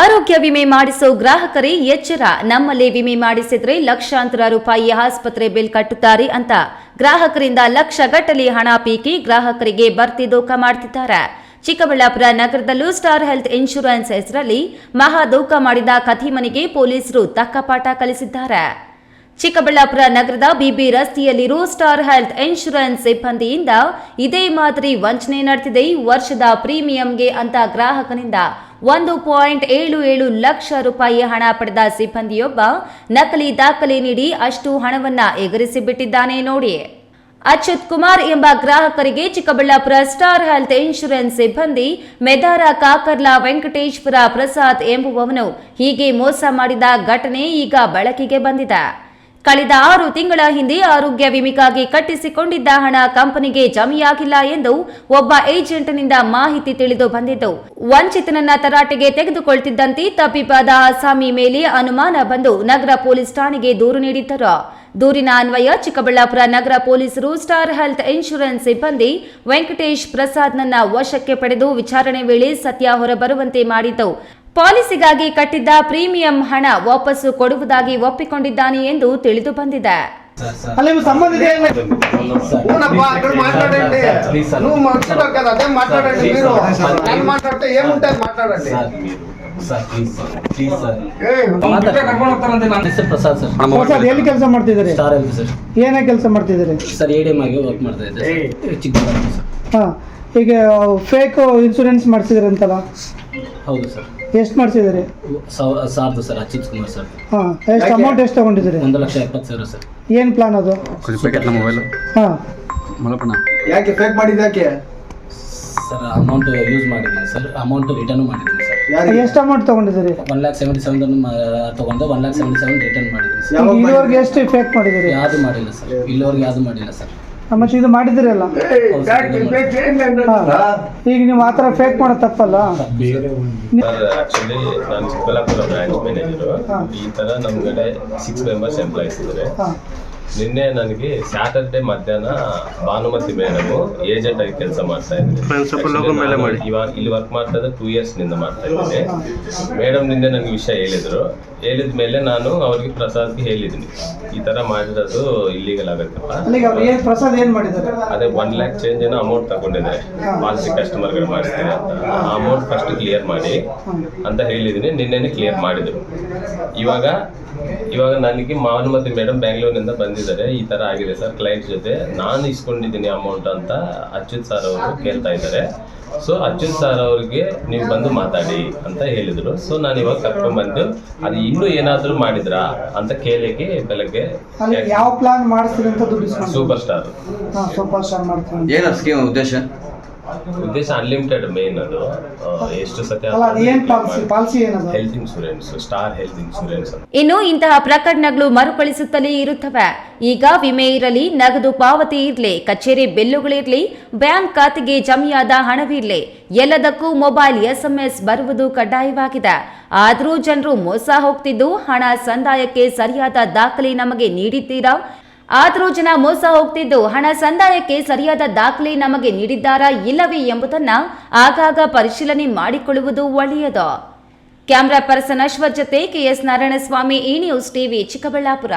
ಆರೋಗ್ಯ ವಿಮೆ ಮಾಡಿಸೋ ಗ್ರಾಹಕರೇ, ಎಚ್ಚರ. ನಮ್ಮಲ್ಲೇ ವಿಮೆ ಮಾಡಿಸಿದ್ರೆ ಲಕ್ಷಾಂತರ ರೂಪಾಯಿ ಆಸ್ಪತ್ರೆ ಬಿಲ್ ಕಟ್ಟುತ್ತಾರೆ ಅಂತ ಗ್ರಾಹಕರಿಂದ ಲಕ್ಷ ಗಟ್ಟಲೆ ಹಣ ಪೀಕಿ ಗ್ರಾಹಕರಿಗೆ ಬರ್ತಿ ದೋಖ ಮಾಡ್ತಿದ್ದಾರೆ. ಚಿಕ್ಕಬಳ್ಳಾಪುರ ನಗರದಲ್ಲೂ ಸ್ಟಾರ್ ಹೆಲ್ತ್ ಇನ್ಶೂರೆನ್ಸ್ ಹೆಸರಲ್ಲಿ ಮಹಾ ಮಾಡಿದ ಕಥಿಮನಿಗೆ ಪೊಲೀಸರು ತಕ್ಕ ಪಾಠ ಕಲಿಸಿದ್ದಾರೆ. ಚಿಕ್ಕಬಳ್ಳಾಪುರ ನಗರದ ಬಿಬಿ ರಸ್ತೆಯಲ್ಲಿರೋ ಸ್ಟಾರ್ ಹೆಲ್ತ್ ಇನ್ಶೂರೆನ್ಸ್ ಸಿಬ್ಬಂದಿಯಿಂದ ಇದೇ ಮಾದರಿ ವಂಚನೆ ನಡೆದಿದೆ. ವರ್ಷದ ಪ್ರೀಮಿಯಂಗೆ ಅಂತ ಗ್ರಾಹಕನಿಂದ ಒಂದು ಪಾಯಿಂಟ್ ಏಳು ಏಳು ಲಕ್ಷ ರೂಪಾಯಿ ಹಣ ಪಡೆದ ಸಿಬ್ಬಂದಿಯೊಬ್ಬ ನಕಲಿ ದಾಖಲೆ ನೀಡಿ ಅಷ್ಟು ಹಣವನ್ನ ಎಗರಿಸಿಬಿಟ್ಟಿದ್ದಾನೆ ನೋಡಿ ಅಚ್ಯುತ್ ಕುಮಾರ್ ಎಂಬ ಗ್ರಾಹಕರಿಗೆ ಚಿಕ್ಕಬಳ್ಳಾಪುರ ಸ್ಟಾರ್ ಹೆಲ್ತ್ ಇನ್ಶೂರೆನ್ಸ್ ಸಿಬ್ಬಂದಿ ಮೆದಾರ ಕಾಕರ್ಲಾ ವೆಂಕಟೇಶ್ವರ ಪ್ರಸಾದ್ ಎಂಬುವವನು ಹೀಗೆ ಮೋಸ ಮಾಡಿದ ಘಟನೆ ಈಗ ಬೆಳಕಿಗೆ ಬಂದಿದೆ. ಕಳೆದ ಆರು ತಿಂಗಳ ಹಿಂದೆ ಆರೋಗ್ಯ ವಿಮೆಗಾಗಿ ಕಟ್ಟಿಸಿಕೊಂಡಿದ್ದ ಹಣ ಕಂಪನಿಗೆ ಜಮೆಯಾಗಿಲ್ಲ ಎಂದು ಒಬ್ಬ ಏಜೆಂಟ್ನಿಂದ ಮಾಹಿತಿ ತಿಳಿದು ಬಂದಿದ್ದು. ವಂಚಿತನನ್ನ ತರಾಟೆಗೆ ತೆಗೆದುಕೊಳ್ತಿದ್ದಂತೆ ತಪ್ಪಿಪಾದ ಅಸಾಮಿ ಮೇಲೆ ಅನುಮಾನ ಬಂದು ನಗರ ಪೊಲೀಸ್ ಠಾಣೆಗೆ ದೂರು ನೀಡಿದ್ದರು. ದೂರಿನ ಅನ್ವಯ ಚಿಕ್ಕಬಳ್ಳಾಪುರ ನಗರ ಪೊಲೀಸರು ಸ್ಟಾರ್ ಹೆಲ್ತ್ ಇನ್ಶೂರೆನ್ಸ್ ಸಿಬ್ಬಂದಿ ವೆಂಕಟೇಶ್ ಪ್ರಸಾದ್ನನ್ನ ವಶಕ್ಕೆ ಪಡೆದು ವಿಚಾರಣೆ ವೇಳೆ ಸತ್ಯ ಹೊರಬರುವಂತೆ ಮಾಡಿದ್ದು. ಪಾಲಿಸಿಗಾಗಿ ಕಟ್ಟಿದ್ದ ಪ್ರೀಮಿಯಂ ಹಣ ವಾಪಸ್ಸು ಕೊಡುವುದಾಗಿ ಒಪ್ಪಿಕೊಂಡಿದ್ದಾನೆ ಎಂದು ತಿಳಿದು ಬಂದಿದೆ. ಕೆಲಸ ಮಾಡ್ತಿದ್ದಾರೆ? ಏನೇ ಕೆಲಸ ಮಾಡ್ತಿದ್ದಾರೆ? ಸರ್ ಎಡಿಎಂ ಆಗಿ ವರ್ಕ್ ಮಾಡ್ತಾ ಇದ್ದಾರೆ ಈಗ ಫೇಕ್ ಇನ್ಶೂರೆನ್ಸ್ ಮಾಡಿಸಿದ್ರಂತಲ್ಲ? ಹೌದು ಸರ್ ಎಷ್ಟು ಮಾಡಿಸಿದಿರಿ ಸಾವ್- ಸಾರ್ದು ಸರ್ ಅಚ್ಯುತ್ ಕುಮಾರ್ ಸರ್ ಹಾ ಎಷ್ಟು ಅಮೌಂಟ್ ಎಷ್ಟು ತಗೊಂಡಿದ್ದೀರಿ ಒಂದು ಲಕ್ಷ ಎಪ್ಪತ್ತು ಸಾವಿರ ಸರ್ ಏನ್ ಪ್ಲಾನ್ ಅದು కొంచెం ప్యాకెట్ల మొబైల్ ಹಾ మలపన ಯಾಕೆ ಫೇಕ್ ಮಾಡಿದ್ಯಾಕೆ ಸರ್ ಅಮೌಂಟ್ ಯೂಸ್ ಮಾಡಿದ್ದೀನಿ ಸರ್ ಅಮೌಂಟ್ ರಿಟರ್ನ್ ಮಾಡಿದ್ದೀನಿ ಸರ್ ಯಾರಿಗೆ ಎಷ್ಟು ಅಮೌಂಟ್ ತಗೊಂಡಿದ್ದೀರಿ ಒನ್ ಲ್ಯಾಕ್ ಸೆವೆಂಟಿ ಸೆವೆನ್ ತೊಗೊಂಡು one lakh seventy seven return ಮಾಡಿದ್ದೀನಿ ಸರ್ ಯಾವಾಗ ಇದುವರೆಗೆ ಎಷ್ಟು ಫೇಕ್ ಮಾಡಿದ್ದೀರಿ ಯಾವುದು ಮಾಡಿಲ್ಲ ಸರ್ ಇಲ್ಲಿವರೆಗೆ ಯಾವುದು ಮಾಡಿಲ್ಲ ಸರ್ ಆ, ಮತ್ತೆ ಇದು ಮಾಡಿದಿರಲ್ಲ? ಈಗ ನೀವು ಆ ಥರ ಫೇಕ್ ಮಾಡೋ ತಪ್ಪಲ್ಲ? ಆಕ್ಚುಲಿ ನಾನು ಚಿಕ್ಕಬಳ್ಳಾಪುರ ಬ್ರಾಂಚ್ ಮ್ಯಾನೇಜರು ಹಾ. ಈ ತರ ನಮ್ ಕಡೆ ಸಿಕ್ಸ್ ಮೆಂಬರ್ಸ್ ಎಂಪ್ಲಾಯ್ಸ್ ಇದ್ದಾರೆ ಹಾ. ನಿನ್ನೆ ನನಗೆ ಸ್ಯಾಟರ್ಡೆ ಮಧ್ಯಾಹ್ನ ಭಾನುಮತಿ ಮೇಡಮ್ ಏಜೆಂಟ್ ಆಗಿ ಕೆಲಸ ಮಾಡ್ತಾ ಇದ್ದೀನಿ. ಇವಾಗ ಇಲ್ಲಿ ವರ್ಕ್ ಮಾಡ್ತಾ ಇದ್ದ ಟೂ ಇಯರ್ಸ್ನಿಂದ ಮಾಡ್ತಾ ಇದ್ದೀನಿ. ಮೇಡಮ್ ನಿನ್ನೆ ನನಗೆ ವಿಷಯ ಹೇಳಿದ್ರು. ಹೇಳಿದ ಮೇಲೆ ನಾನು ಅವ್ರಿಗೆ ಪ್ರಸಾದ್ಗೆ ಹೇಳಿದ್ದೀನಿ. ಈ ತರ ಮಾಡಿರೋದು ಇಲ್ಲಿಗಲ್ ಆಗುತ್ತಪ್ಪ. ಅಲ್ಲಿಗೆ ಅವ್ರು ಏನ್ ಪ್ರಸಾದ್ ಏನ್ ಮಾಡಿದ್ದಾರೆ? ಅದೇ ಒನ್ ಲ್ಯಾಕ್ ಚೇಂಜ್ ಏನೋ ಅಮೌಂಟ್ ತಗೊಂಡಿದ್ದಾರೆ. ಪಾಲಿಸಿ ಕಸ್ಟಮರ್ಗಳು ಮಾಡಿಸ್ತೀನಿ ಅಂತ. ಆ ಅಮೌಂಟ್ ಫಸ್ಟ್ ಕ್ಲಿಯರ್ ಮಾಡಿ ಅಂತ ಹೇಳಿದ್ದೀನಿ. ನಿನ್ನೆನೆ ಕ್ಲಿಯರ್ ಮಾಡಿದ್ರು. ಇವಾಗ ಇವಾಗ ನನಗೆ ಭಾನುಮತಿ ಮೇಡಮ್ ಬ್ಯಾಂಗ್ಳೂರಿನಿಂದ ಬಂದಿದ್ದಾರೆ ಈ ತರ ಆಗಿದೆ ಸರ್ ಕ್ಲೈಂಟ್ ಜೊತೆ. ನಾನು ಇಸ್ಕೊಂಡಿದ್ದೀನಿ ಅಮೌಂಟ್ ಅಂತ ಅಚ್ಯುತ್ ಸರ್ ಅವರು ಕೇಳ್ತಾ ಇದ್ದಾರೆ. ಸೊ ಅಚ್ಯುತ್ ಸರ್ ಅವ್ರಿಗೆ ನೀವು ಬಂದು ಮಾತಾಡಿ ಅಂತ ಹೇಳಿದ್ರು. ಸೊ ನಾನು ಇವಾಗ ಕರ್ಕೊಂಡ್ಬಂದು ಅದು ಇನ್ನೂ ಏನಾದರೂ ಮಾಡಿದ್ರಾ ಅಂತ ಕೇಳಿಕ್ಕೆ ಬೆಳಗ್ಗೆ ಯಾವ ಪ್ಲಾನ್ ಮಾಡಿಸ್ತೀರಿ ಅಂತ ದುಡ್ಡು ಇಸ್ಕೊಂಡು. ಸೂಪರ್ ಸ್ಟಾರ್ ಹಾ ಸೂಪರ್ ಸ್ಟಾರ್ ಮಾಡ್ತೀನಿ. ಏನು ಸ್ಕೀಮ್ ಉದ್ದೇಶ? ಉದ್ದೇಶ ಅನ್ಲಿಮಿಟೆಡ್ ಮೇನ್ ಅದು. ಎಷ್ಟು ಸತ್ಯ health insurance Star Health insurance ಇನ್ನು ಇಂತಹ ಪ್ರಕರಣಗಳು ಮರುಕಳಿಸುತ್ತಲೇ ಇರುತ್ತವೆ. ಈಗ ವಿಮೆ ಇರಲಿ ನಗದು ಪಾವತಿ ಇರಲಿ ಕಚೇರಿ ಬಿಲ್ಲುಗಳಿರಲಿ ಬ್ಯಾಂಕ್ ಖಾತೆಗೆ ಜಮೆಯಾದ ಹಣವಿರಲಿ ಎಲ್ಲದಕ್ಕೂ ಮೊಬೈಲ್ ಎಸ್ಎಂಎಸ್ ಬರುವುದು ಕಡ್ಡಾಯವಾಗಿದೆ. ಆದರೂ ಜನರು ಮೋಸ ಹೋಗ್ತಿದ್ದು ಹಣ ಸಂದಾಯಕ್ಕೆ ಸರಿಯಾದ ದಾಖಲೆ ನಮಗೆ ನೀಡಿದ್ದೀರಾ? ಆದರೂ ಜನ ಮೋಸ ಹೋಗ್ತಿದ್ದು, ಹಣ ಸಂದಾಯಕ್ಕೆ ಸರಿಯಾದ ದಾಖಲೆ ನಮಗೆ ನೀಡಿದ್ದಾರಾ ಇಲ್ಲವೇ ಎಂಬುದನ್ನ ಆಗಾಗ ಪರಿಶೀಲನೆ ಮಾಡಿಕೊಳ್ಳುವುದು ಒಳ್ಳೆಯದು. ಕ್ಯಾಮರಾ ಪರ್ಸನ್ ಅಶ್ವಥ್ ಜೊತೆ ಕೆಎಸ್ ನಾರಾಯಣಸ್ವಾಮಿ, ಈ ನ್ಯೂಸ್ ಟಿವಿ ಚಿಕ್ಕಬಳ್ಳಾಪುರ.